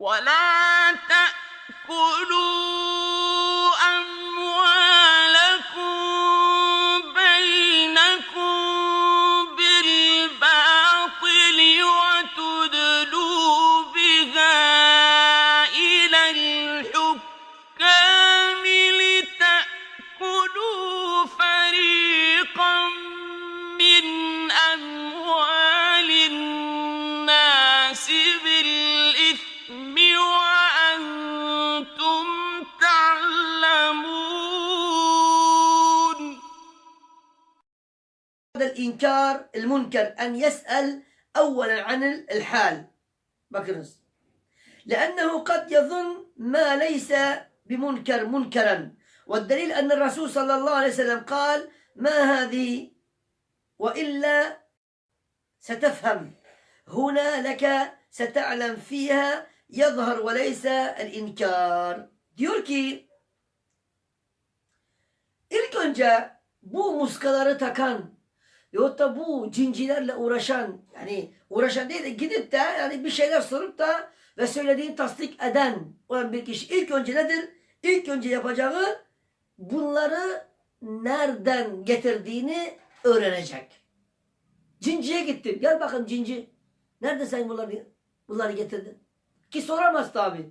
ولا تأكلوا هذا الإنكار المنكر أن يسأل أولا عن الحال. bakınız لأنه قد يظن ما ليس بمنكر منكرا. والدليل أن الرسول صلى الله عليه وسلم قال ما هذه؟ وإلا ستفهم. هنا لك ستعلم فيها يظهر وليس الإنكار. diyor ki ilk önce bu muskaları takan Yahut da bu cincilerle uğraşan yani uğraşan değil de gidip de yani bir şeyler sorup da ve söylediğini tasdik eden olan bir kişi ilk önce nedir? İlk önce yapacağı bunları nereden getirdiğini öğrenecek. Cinciye gittim. Gel bakın cinci. Nerede sen bunları, bunları getirdin? Ki soramaz tabi.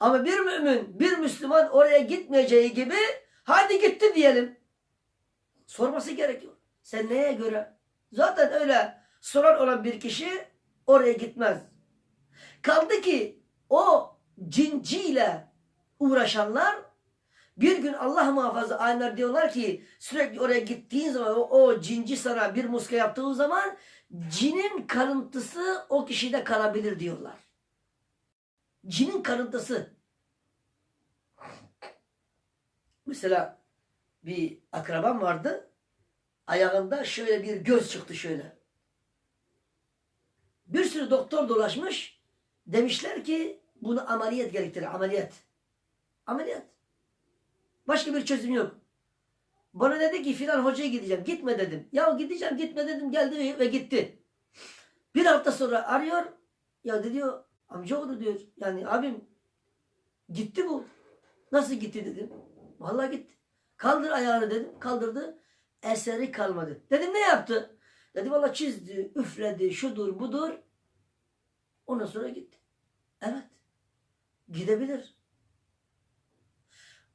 Ama bir mümin, bir Müslüman oraya gitmeyeceği gibi hadi gitti diyelim. Sorması gerekiyor. Sen neye göre? Zaten öyle soran olan bir kişi oraya gitmez. Kaldı ki o cinciyle uğraşanlar bir gün Allah muhafaza alimler diyorlar ki sürekli oraya gittiğin zaman o, o cinci sana bir muska yaptığı zaman cinin kalıntısı o kişide kalabilir diyorlar. Cinin kalıntısı. Mesela bir akrabam vardı ayağında şöyle bir göz çıktı şöyle. Bir sürü doktor dolaşmış. Demişler ki bunu ameliyat gerektirir. Ameliyat. Ameliyat. Başka bir çözüm yok. Bana dedi ki filan hocaya gideceğim. Gitme dedim. Ya gideceğim gitme dedim. Geldi ve, gitti. Bir hafta sonra arıyor. Ya diyor amcaoğlu diyor. Yani abim gitti bu. Nasıl gitti dedim. Vallahi gitti. Kaldır ayağını dedim. Kaldırdı eseri kalmadı. Dedim ne yaptı? Dedi valla çizdi, üfledi, şudur budur. Ondan sonra gitti. Evet. Gidebilir.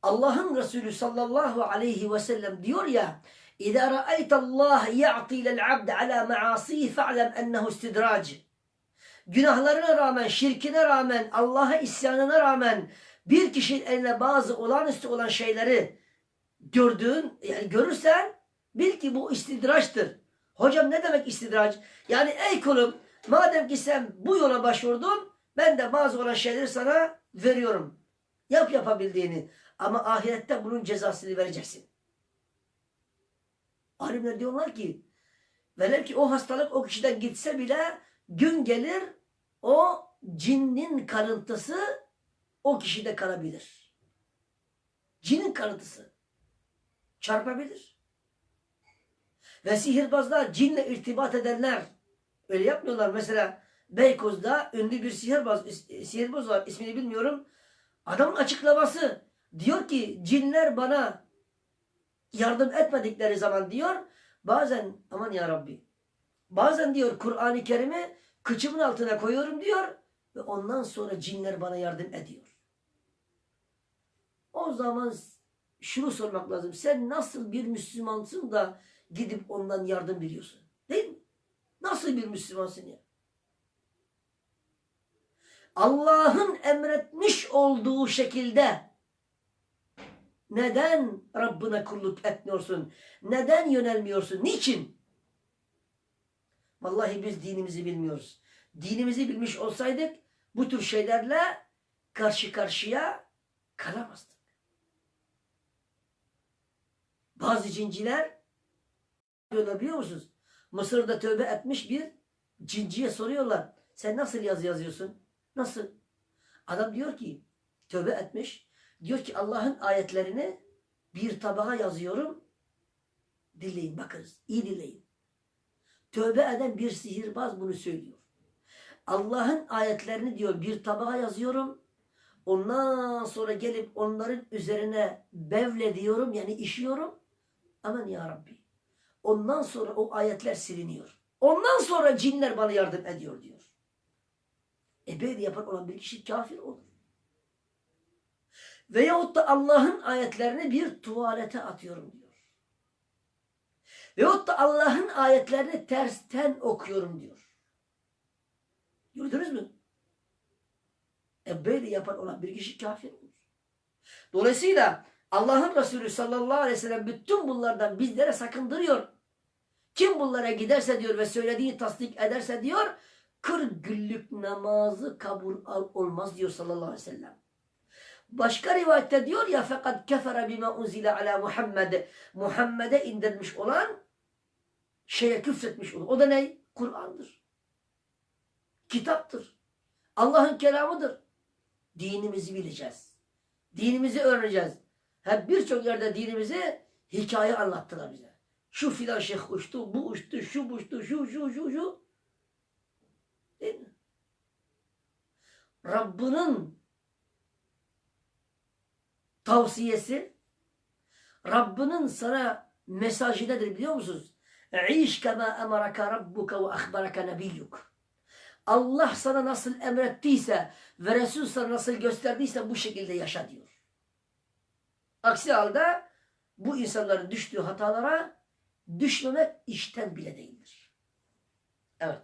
Allah'ın Resulü sallallahu aleyhi ve sellem diyor ya İzâ ra'aytallâh ya'ti lel abd ala ma'asî fe'lem ennehu istidrac. Günahlarına rağmen, şirkine rağmen, Allah'a isyanına rağmen bir kişinin eline bazı olağanüstü olan şeyleri gördüğün, yani görürsen Bil ki bu istidraçtır. Hocam ne demek istidraç? Yani ey kulum madem ki sen bu yola başvurdun ben de bazı olan şeyleri sana veriyorum. Yap yapabildiğini. Ama ahirette bunun cezasını vereceksin. Alimler diyorlar ki velev ki o hastalık o kişiden gitse bile gün gelir o cinnin karıntısı o kişide kalabilir. Cinin karıntısı çarpabilir. Ve sihirbazlar cinle irtibat edenler öyle yapmıyorlar. Mesela Beykoz'da ünlü bir sihirbaz, sihirbaz var ismini bilmiyorum. Adamın açıklaması diyor ki cinler bana yardım etmedikleri zaman diyor bazen aman ya Rabbi bazen diyor Kur'an-ı Kerim'i kıçımın altına koyuyorum diyor ve ondan sonra cinler bana yardım ediyor. O zaman şunu sormak lazım. Sen nasıl bir Müslümansın da gidip ondan yardım biliyorsun. Değil mi? Nasıl bir Müslümansın ya? Allah'ın emretmiş olduğu şekilde neden Rabbine kulluk etmiyorsun? Neden yönelmiyorsun? Niçin? Vallahi biz dinimizi bilmiyoruz. Dinimizi bilmiş olsaydık bu tür şeylerle karşı karşıya kalamazdık. Bazı cinciler yapıyorlar biliyor musunuz? Mısır'da tövbe etmiş bir cinciye soruyorlar. Sen nasıl yazı yazıyorsun? Nasıl? Adam diyor ki tövbe etmiş. Diyor ki Allah'ın ayetlerini bir tabağa yazıyorum. Dinleyin bakınız. iyi dinleyin. Tövbe eden bir sihirbaz bunu söylüyor. Allah'ın ayetlerini diyor bir tabağa yazıyorum. Ondan sonra gelip onların üzerine bevle diyorum yani işiyorum. Aman ya Rabbi. Ondan sonra o ayetler siliniyor. Ondan sonra cinler bana yardım ediyor diyor. E böyle yapan olan bir kişi kafir olur. Veyahut da Allah'ın ayetlerini bir tuvalete atıyorum diyor. Veyahut da Allah'ın ayetlerini tersten okuyorum diyor. Gördünüz mü? E böyle yapan olan bir kişi kafir olur. Dolayısıyla Allah'ın Resulü sallallahu aleyhi ve sellem bütün bunlardan bizlere sakındırıyor. Kim bunlara giderse diyor ve söylediğini tasdik ederse diyor 40 günlük namazı kabul olmaz diyor sallallahu aleyhi ve sellem. Başka rivayette diyor ya fakat kefere bima unzile ala Muhammed. Muhammed'e indirmiş olan şeye küfretmiş olur. O da ne? Kur'an'dır. Kitaptır. Allah'ın kelamıdır. Dinimizi bileceğiz. Dinimizi öğreneceğiz. Hep birçok yerde dinimizi hikaye anlattılar bize. Şu filan şeyh uçtu, bu uçtu, şu uçtu, şu, şu, şu, şu. Değil mi? Rabbinin tavsiyesi, Rabbinin sana mesajı nedir biliyor musunuz? İş kema emaraka rabbuka ve ahbaraka nebiyyuk. Allah sana nasıl emrettiyse ve Resul sana nasıl gösterdiyse bu şekilde yaşa diyor. Aksi halde bu insanların düştüğü hatalara düşmemek işten bile değildir. Evet.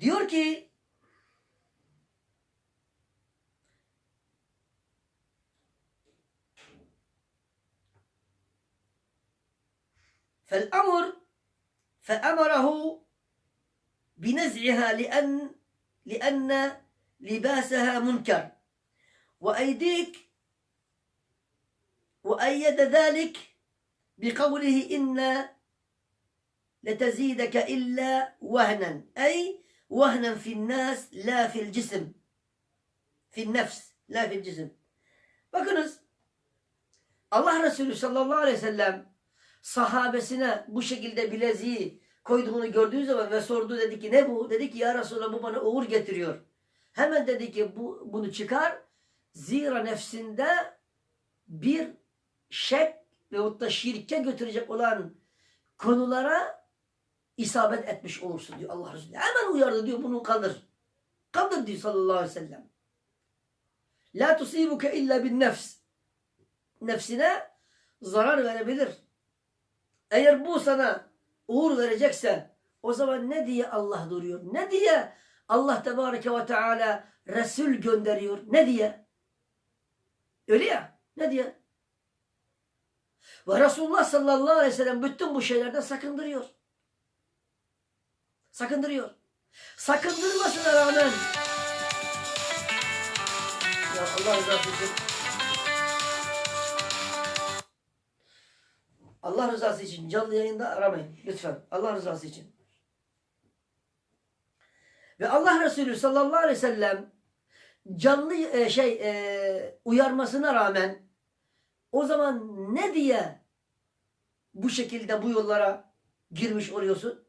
Diyor ki فالأمر فأمره بنزعها لأن لأن لباسها منكر. وأيديك وأيد ذلك بقوله إن لتزيدك إلا وهنا أي وهنا في الناس لا في الجسم في النفس لا في الجسم. Bakınız Allah Resulü sallallahu aleyhi ve sellem sahabesine bu şekilde bileziği koyduğunu gördüğü zaman ve sordu dedi ki ne bu? Dedi ki ya Resulallah bu bana uğur getiriyor. Hemen dedi ki bu, bunu çıkar. Zira nefsinde bir şek veyahut da şirke götürecek olan konulara isabet etmiş olursun diyor Allah Resulü. Hemen uyardı diyor bunu kaldır. Kaldır diyor sallallahu aleyhi ve sellem. La tusibuke illa bin nefs. Nefsine zarar verebilir. Eğer bu sana uğur verecekse o zaman ne diye Allah duruyor? Ne diye Allah Tebareke ve Teala Resul gönderiyor? Ne diye? Öyle ya. Ne diye? Ve Resulullah sallallahu aleyhi ve sellem bütün bu şeylerden sakındırıyor. Sakındırıyor. Sakındırmasına rağmen ya Allah rızası için Allah rızası için canlı yayında aramayın lütfen. Allah rızası için. Ve Allah Resulü sallallahu aleyhi ve sellem canlı e, şey e, uyarmasına rağmen o zaman ne diye bu şekilde bu yollara girmiş oluyorsun?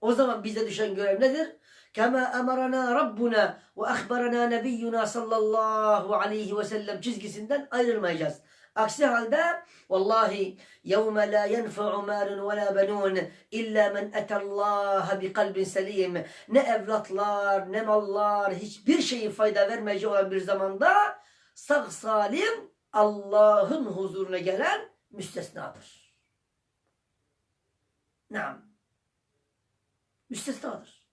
O zaman bize düşen görev nedir? Kema emarana Rabbuna ve ahbarana nebiyyuna sallallahu aleyhi ve sellem çizgisinden ayrılmayacağız. Aksi halde vallahi yevme la yenfa'u malun ve la benun illa men etallaha bi kalbin selim. Ne evlatlar ne mallar hiçbir şeyin fayda vermeyeceği olan bir zamanda sağ salim Allah'ın huzuruna gelen müstesnadır. Naam. Müstesnadır.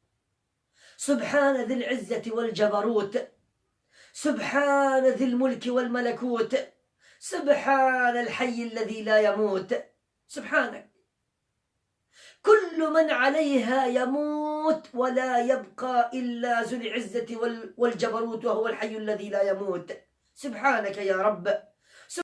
Sübhane zil izzeti vel cebarut. Sübhane zil mulki vel melekut. سبحان الحي الذي لا يموت. سبحانك. كل من عليها يموت ولا يبقى إلا ذو العزة وال- والجبروت وهو الحي الذي لا يموت. سبحانك يا رب.